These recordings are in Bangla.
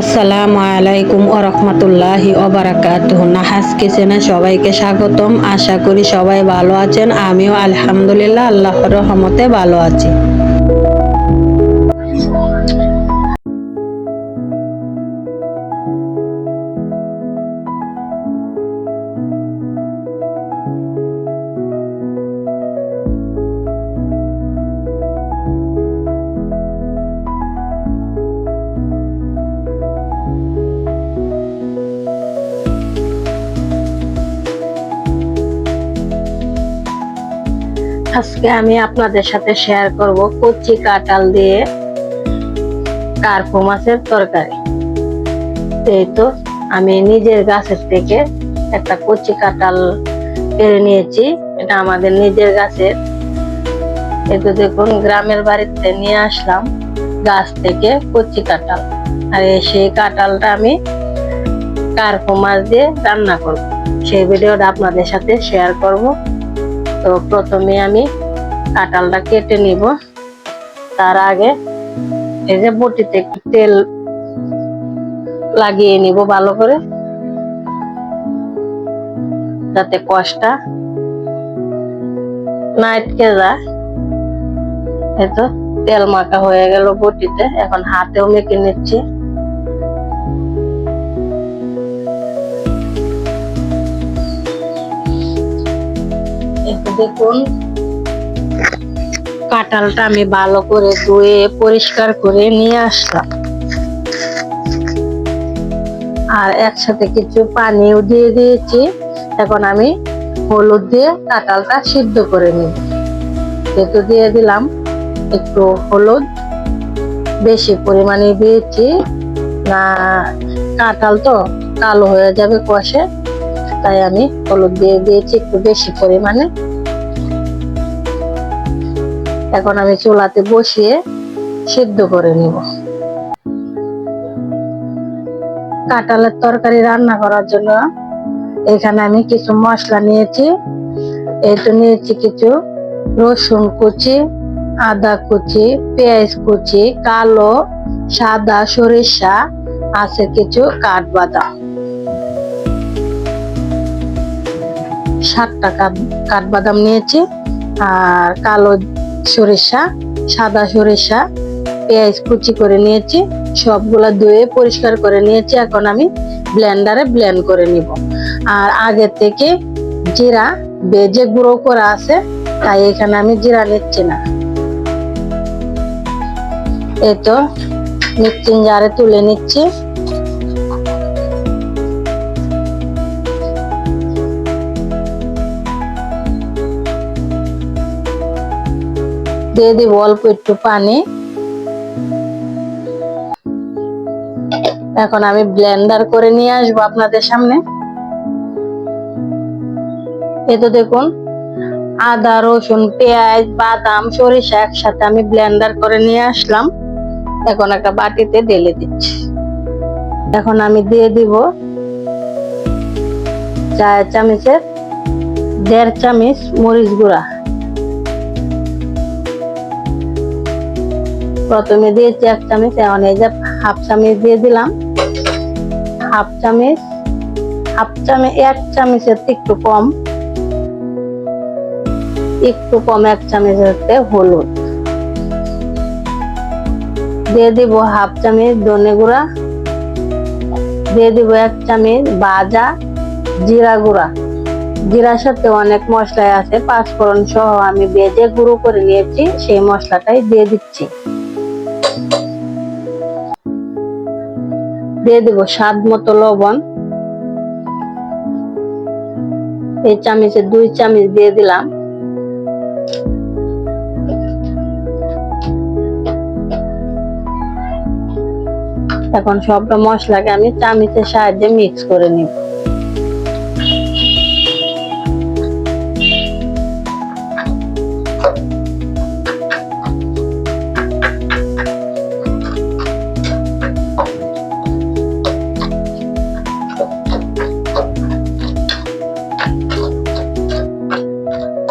আসসালামু আলাইকুম ও রহমতুল্লাহি ওবারাকাতুহ নাহাজ কিচেনে সবাইকে স্বাগতম। আশা করি সবাই ভালো আছেন। আমিও আলহামদুলিল্লাহ, আল্লাহর রহমতে ভালো আছি। আজকে আমি আপনাদের সাথে শেয়ার করব কচি কাঁঠাল দিয়ে কার্পো মাছের তরকারি। এই তো, আমি নিজের গাছের থেকে একটা কচি কাঁঠাল পেরে নিয়েছি। এটা আমাদের নিজের গাছের। তো দেখুন, গ্রামের বাড়িতে নিয়ে আসলাম গাছ থেকে কচি কাঁঠাল। আর সেই কাঁঠালটা আমি কার্পো মাছ দিয়ে রান্না করব। সেই ভিডিওটা আপনাদের সাথে শেয়ার করব। তো প্রথমে আমি কাঁঠালটা কেটে নিব। তার আগে এই যে বটিতে তেল লাগিয়ে নিব ভালো করে। যাতে কষটা না আটকে যায়। এই তো তেল মাখা হয়ে গেল বটিতে। এখন হাতেও মেখে নিচ্ছি। দেখুন। কাঁঠালটা আমি ভালো করে ধুয়ে পরিষ্কার করে নিয়ে আসলাম। আর একসাথে কিছু পানিও দিয়ে দিয়েছি। এখন আমি হলুদ দিয়ে কাঁঠালটা সিদ্ধ করে নিই যেহেতু দিয়ে দিলাম, একটু হলুদ বেশি পরিমাণে দিয়েছি। না, কাঁঠাল তো কালো হয়ে যাবে কষে, তাই আমি হলুদ দিয়ে দিয়েছি, একটু বেশি পরিমাণে। এখন আমি চুলাতে বসিয়ে সিদ্ধ করে নিব। কাঁঠালের তরকারি রান্না করার জন্য এখানে আমি কিছু মশলা নিয়েছি। এই তো নিয়েছি কিছু রসুন কুচি, আদা কুচি, পেঁয়াজ কুচি, কালো, সাদা, সরিষা, আছে কিছু কাঠবাদাম। সাতটা কাঠ কাঠবাদাম নিয়েছি আর কালো সরিষা, সাদা সরিষা, পেঁয়াজ কুচি করে নিয়েছি, সবগুলা ধুয়ে পরিষ্কার করে নিয়েছি। এখন আমি ব্লেন্ডারে ব্লেন্ড করে নিব। আর আগে থেকে জিরা, বেজে গুঁড়ো করা আছে, তাই এখানে আমি জিরা নিচ্ছি না। এই তো মিক্সিং জারে তুলে নিচ্ছি। দিয়ে দিব অল্প একটু পানি। এখন আমি ব্লেন্ডার করে নিয়ে আসব আপনাদের সামনে। এ তো দেখুন, আদা, রসুন, পেঁয়াজ, বাদাম, সরিষা একসাথে আমি ব্লেন্ডার করে নিয়ে আসলাম। এখন একটা বাটিতে ঢেলে দিচ্ছি। এখন আমি দিয়ে দিব চার চামচের দেড় চামচ মরিচ গুঁড়া। প্রথমে দিয়েছি এক চামচ এখন এই যে হাফ চামচ দিয়ে দিলাম। হাফ চামচ হাফ চামচ, এক চামচের একটু কম। একটু কম এক চামচ হচ্ছে হলুদ। দিয়ে দিব হাফ চামচ ধনে গুঁড়া। দিয়ে দিব এক চামচ বাজা জিরা গুঁড়া। জিরার সাথে অনেক মশলাই আছে, পাঁচফোড়ন সহ আমি বেজে গুঁড়ো করে নিয়েছি, সেই মশলাটাই দিয়ে দিচ্ছি। দিয়ে দেব স্বাদ মতো লবণ। এই চামচে দুই চামচ দিয়ে দিলাম। এখন সবটা মশলাকে আমি চামচের সাহায্যে মিক্স করে নিব।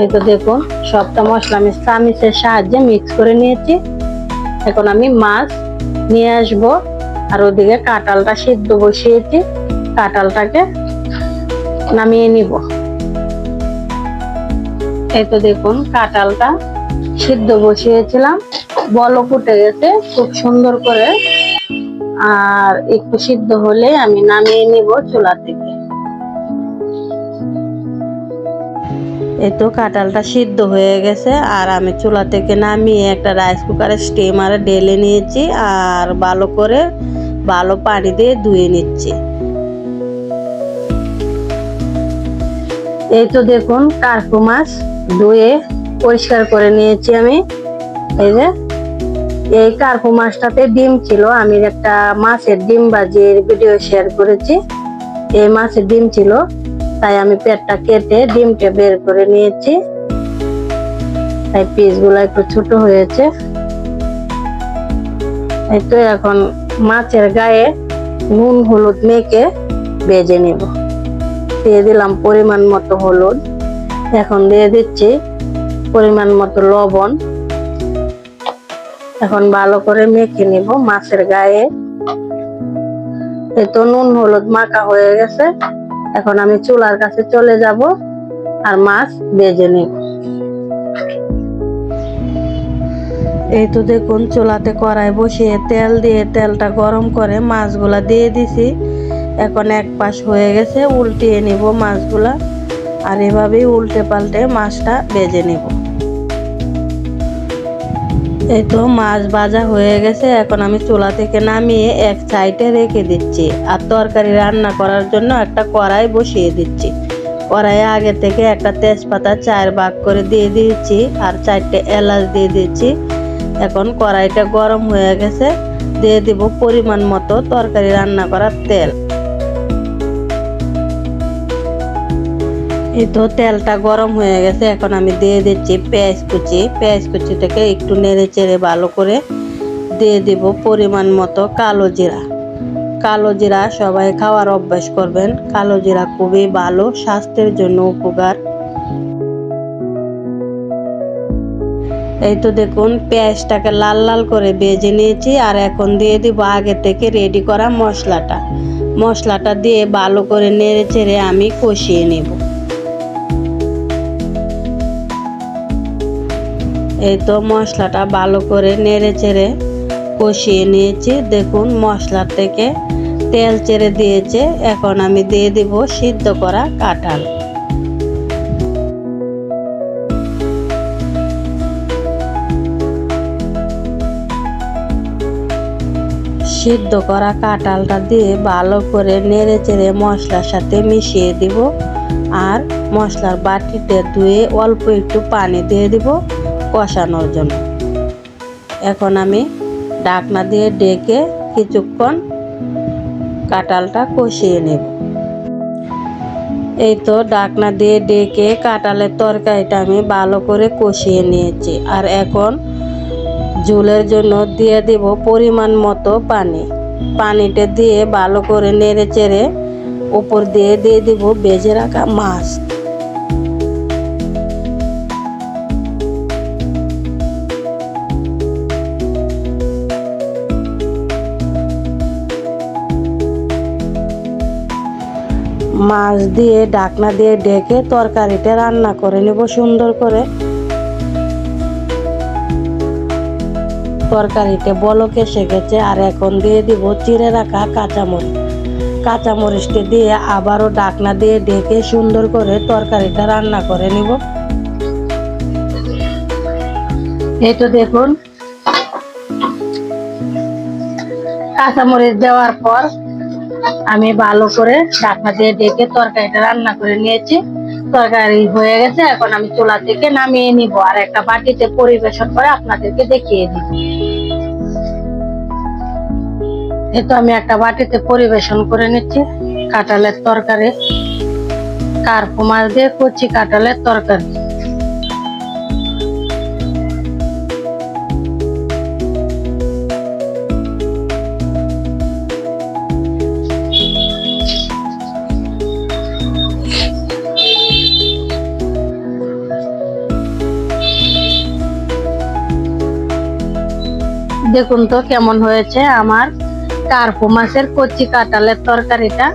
এই তো দেখুন, সবটা মশলা আমি চামিচের সাহায্যে মিক্স করে নিয়েছি। এখন আমি মাছ নিয়ে আসব, আর ওদিকে কাঁটালটা সিদ্ধ বসিয়েছি। কাঁটালটাকে নামিয়ে নিব। এই তো দেখুন কাঁটালটা সিদ্ধ বসিয়েছিলাম। বল ফুটে গেছে, খুব সুন্দর করে। আর একটু সিদ্ধ হলে আমি নামিয়ে নিব চুলা থেকে। এই তো কাঁঠালটা সিদ্ধ হয়ে গেছে, আর আমি চুলা থেকে নামিয়ে একটা রাইস কুকারে স্টিমারে ঢেলে নিয়েছি আর ভালো করে ভালো পানি দিয়ে ধুয়ে নিচ্ছি। এই তো দেখুন কার্পু মাছ ধুয়ে পরিষ্কার করে নিয়েছি আমি। এই যে, এই কার্পু মাছটাতে ডিম ছিল, আমি একটা মাছের ডিম বাজির ভিডিও শেয়ার করেছি। এই মাছের ডিম ছিল। তাই আমি পেটটা কেটে ডিমটা বের করে নিয়েছি। তাই পিসগুলো একটু ছোট হয়েছে। এই তো এখন মাছের গায়ে নুন, হলুদ মেখে ভেজে নেব। দিয়ে দিলাম পরিমাণ মতো হলুদ। এখন দিয়ে দিচ্ছি পরিমাণ মতো লবণ। এখন ভালো করে মেখে নিব মাছের গায়ে। এই তো নুন, হলুদ মাখা হয়ে গেছে। এখন আমি চুলার কাছে চলে যাব আর মাছ বেজে নিব। এই তো দেখুন, চুলাতে কড়াই বসিয়ে তেল দিয়ে তেলটা গরম করে মাছগুলা দিয়ে দিছি। এখন এক পাশ হয়ে গেছে, উল্টিয়ে নিব মাছগুলা। আর এভাবেই উল্টে পাল্টে মাছটা বেজে নিব। এই তো মাছ ভাজা হয়ে গেছে, এখন আমি চুলা থেকে নামিয়ে এক সাইডে রেখে দিচ্ছি। আর তরকারি রান্না করার জন্য একটা কড়াই বসিয়ে দিচ্ছি। কড়াইয়ে আগে থেকে একটা তেজপাতা চার ভাগ করে দিয়ে দিয়েছি, আর চারটে এলাচ দিয়ে দিচ্ছি এখন কড়াইটা গরম হয়ে গেছে, দিয়ে দিব পরিমাণ মতো তরকারি রান্না করার তেল। এই তো তেলটা গরম হয়ে গেছে, এখন আমি দিয়ে দিচ্ছি পেঁয়াজ কুচি। পেঁয়াজ কুচিটাকে একটু নেড়ে চেড়ে ভালো করে দিয়ে দিব পরিমাণ মতো কালো জিরা। কালো জিরা সবাই খাওয়ার অভ্যাস করবেন, কালো জিরা খুবই ভালো, স্বাস্থ্যের জন্য উপকার। এই তো দেখুন, পেঁয়াজটাকে লাল লাল করে বেজে নিয়েছি, আর এখন দিয়ে দিব আগে থেকে রেডি করা মশলাটা। মশলাটা দিয়ে ভালো করে নেড়ে চেড়ে আমি কষিয়ে নেব। এই তো মশলাটা ভালো করে নেড়ে চেড়ে কষিয়ে নিয়েছি। দেখুন মশলা থেকে তেল চেড়ে দিয়েছে। এখন আমি দিয়ে দিব সিদ্ধ করা কাঁঠাল। সিদ্ধ করা কাঁঠালটা দিয়ে ভালো করে নেড়ে চেড়ে মশলার সাথে মিশিয়ে দিব। আর মশলার বাটিতে ধুয়ে অল্প একটু পানি দিয়ে দিব। কষানোর জন্য। এখন আমি ডাকনা দিয়ে ডেকে কিছুক্ষণ কাঁঠালটা কষিয়ে নেব। এই তো ডাকনা দিয়ে ডেকে কাঁঠালের তরকারিটা আমি ভালো করে কষিয়ে নিয়েছি। আর এখন ঝোলের জন্য দিয়ে দিব পরিমাণ মতো পানি। পানিটা দিয়ে ভালো করে নেড়ে চেড়ে উপর দিয়ে দিয়ে দিব বেজে রাখা মাছ। মাছ দিয়ে, ডাকনা দিয়ে ডেকে তরকারিটা রান্না করে নেব সুন্দর করে। তরকারিতে বলক এসে গেছে, আর এখন দিয়ে দিব চিড়ে রাখা কাঁচামরিচ। কাঁচামরিচটা দিয়ে আবারও ডাকনা দিয়ে ডেকে সুন্দর করে তরকারিটা রান্না করে নিব। এই তো দেখুন, কাঁচামরিচ দেওয়ার পর আমি ভালো করে ঢাকনা দিয়ে ডেকে তরকারিটা রান্না করে নিয়েছি। তরকারি হয়ে গেছে, এখন আমি চুলা থেকে নামিয়ে নিব। আর একটা বাটিতে পরিবেশন করে আপনাদেরকে দেখিয়ে দিব। এই তো আমি একটা বাটিতে পরিবেশন করে নিচ্ছি, কাঁঠালের তরকারি। কার্পু মাছ দিয়ে কচি কাঁঠালের তরকারি। দেখুন তো কেমন হয়েছে আমার। কার্পো মাছের কচি কাঁঠালের তরকারিটা।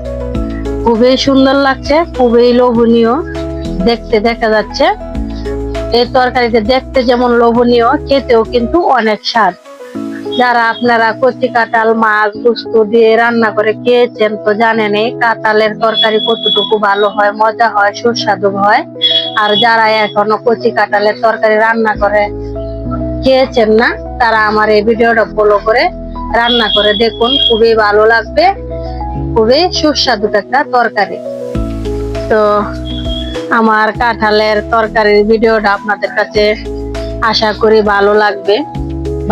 খুবই সুন্দর লাগছে, খুবই লোভনীয়। দেখতে দেখা যাচ্ছে। এই তরকারিতে দেখতে যেমন লোভনীয়, খেতেও কিন্তু অনেক স্বাদ। যারা আপনারা কচি কাঁঠাল, মাছ, গুস্ত দিয়ে রান্না করে খেয়েছেন তো জানেনই কাঁঠালের তরকারি কতটুকু ভালো হয়, মজা হয়, সুস্বাদু হয়। আর যারা এখনও কচি কাঁঠালের তরকারি রান্না করে খেয়েছেন না তারা আমার এই ভিডিওটা ফলো করে রান্না করে। দেখুন, খুবই ভালো লাগবে। খুবই সুস্বাদু একটা তরকারি। তো আমার কাঁঠালের তরকারির ভিডিওটা আপনাদের কাছে আশা করি ভালো লাগবে।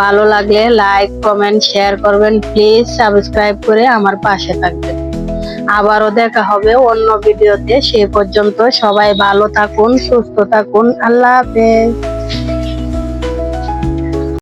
ভালো লাগলে লাইক কমেন্ট শেয়ার করবেন। প্লিজ সাবস্ক্রাইব করে আমার পাশে থাকবেন। আবারও দেখা হবে অন্য ভিডিওতে। সে পর্যন্ত সবাই ভালো থাকুন, সুস্থ থাকুন। আল্লাহ হাফেজ।